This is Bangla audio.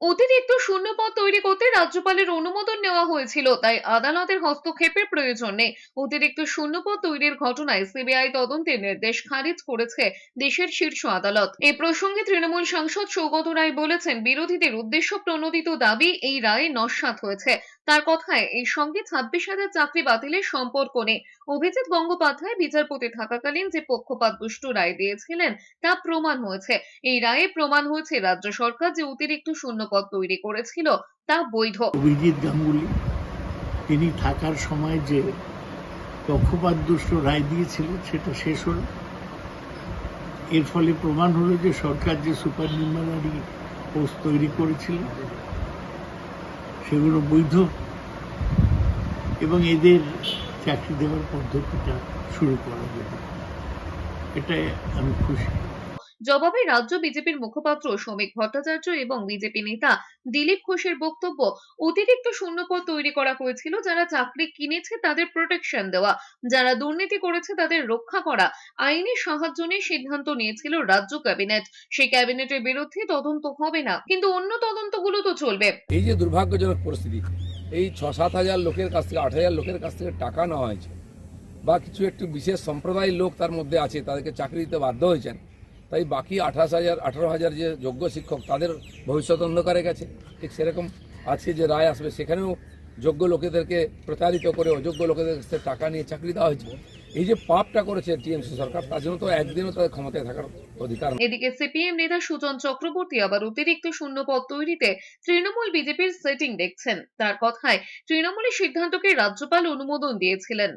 অতিরিক্ত শূন্যপদ তৈরি করতে রাজ্যপালের অনুমোদন নেওয়া হয়েছিল, তাই আদালতের হস্তক্ষেপের প্রয়োজন নেই। অতিরিক্ত শূন্যপদ তৈরির ঘটনায় সিবিআই তদন্তের নির্দেশ খারিজ করেছে দেশের শীর্ষ আদালত। এ প্রসঙ্গে তৃণমূল সাংসদ সৌগত রায় বলেছেন, বিরোধীদের উদ্দেশ্য প্রণোদিত দাবি এই রায়ে নস্যাৎ হয়েছে। তার কথায় এই সঙ্গে ছাব্বিশ হাজার চাকরি বাতিলের সম্পর্ক নেই। অভিজিৎ গঙ্গোপাধ্যায় বিচারপতি থাকাকালীন যে পক্ষপাত দুষ্ট রায় দিয়েছিলেন, তা প্রমাণ হয়েছে। এই রায়ে প্রমাণ হয়েছে রাজ্য সরকার যে অতিরিক্ত শূন্যপদ তৈরি করেছিল, তা বৈধ। অভিজিৎ গাঙ্গুলি, তিনি থাকার সময় যে পক্ষপাত দুষ্ট রায় দিয়েছিল সেটা শেষ হল। এর ফলে প্রমাণ হলো যে সরকার যে সুপার নিউমারি পোস্ট তৈরি করেছিল, সেগুলো বৈধ এবং এদের চাকরি দেওয়ার পদ্ধতিটা শুরু করা যাবে এটাই আমি খুশি। জবাবে রাজ্য বিজেপির মুখপাত্র শ্রমিক ভট্টাচার্য এবং বিজেপি নেতা দিলীপ ঘোষের বক্তব্য, অতিরিক্ত শূন্যপদ তৈরি করা হয়েছিল, যারা চাকরি কিনেছে তাদের প্রোটেকশন দেওয়া, যারা দুর্নীতি করেছে তাদের রক্ষা করা। আইনি সাহায্য নিয়ে সিদ্ধান্ত নিয়েছিল রাজ্য ক্যাবিনেট। সেই ক্যাবিনেটের বিরুদ্ধে তদন্ত হবে না, কিন্তু অন্য তদন্তগুলো তো চলবে। এই যে দুর্ভাগ্যজনক পরিস্থিতি, এই ছ সাত হাজার লোকের কাছ থেকে, আট হাজার লোকের কাছ থেকে টাকা নেওয়া হয়েছে, বা কিছু একটু বিশেষ সম্প্রদায়ের লোক তার মধ্যে আছে, তাদেরকে চাকরি দিতে বাধ্য হয়েছেন তাই বাকি আঠাশ হাজার, আঠারো হাজার যে যোগ্য শিক্ষক, তাদের ভবিষ্যৎ অন্ধকারে গেছে। ঠিক সেরকম আজকে যে রায় আসবে, সেখানেও যোগ্য লোকেদেরকে প্রতারিত করে অযোগ্য লোকেদের কাছ টাকা নিয়ে চাকরি দেওয়া হয়েছে। এই যে পাপটা করেছে টিএমসি সরকার, তার জন্য তো একদিনও তাদের ক্ষমতায় থাকার অধিকার এদিকে সিপিএম নেতা সুজন চক্রবর্তী আবার অতিরিক্ত শূন্য শূন্যপদ তৈরিতে তৃণমূল বিজেপির সেটিং দেখছেন। তার কথায় তৃণমূলের সিদ্ধান্তকে রাজ্যপাল অনুমোদন দিয়েছিলেন।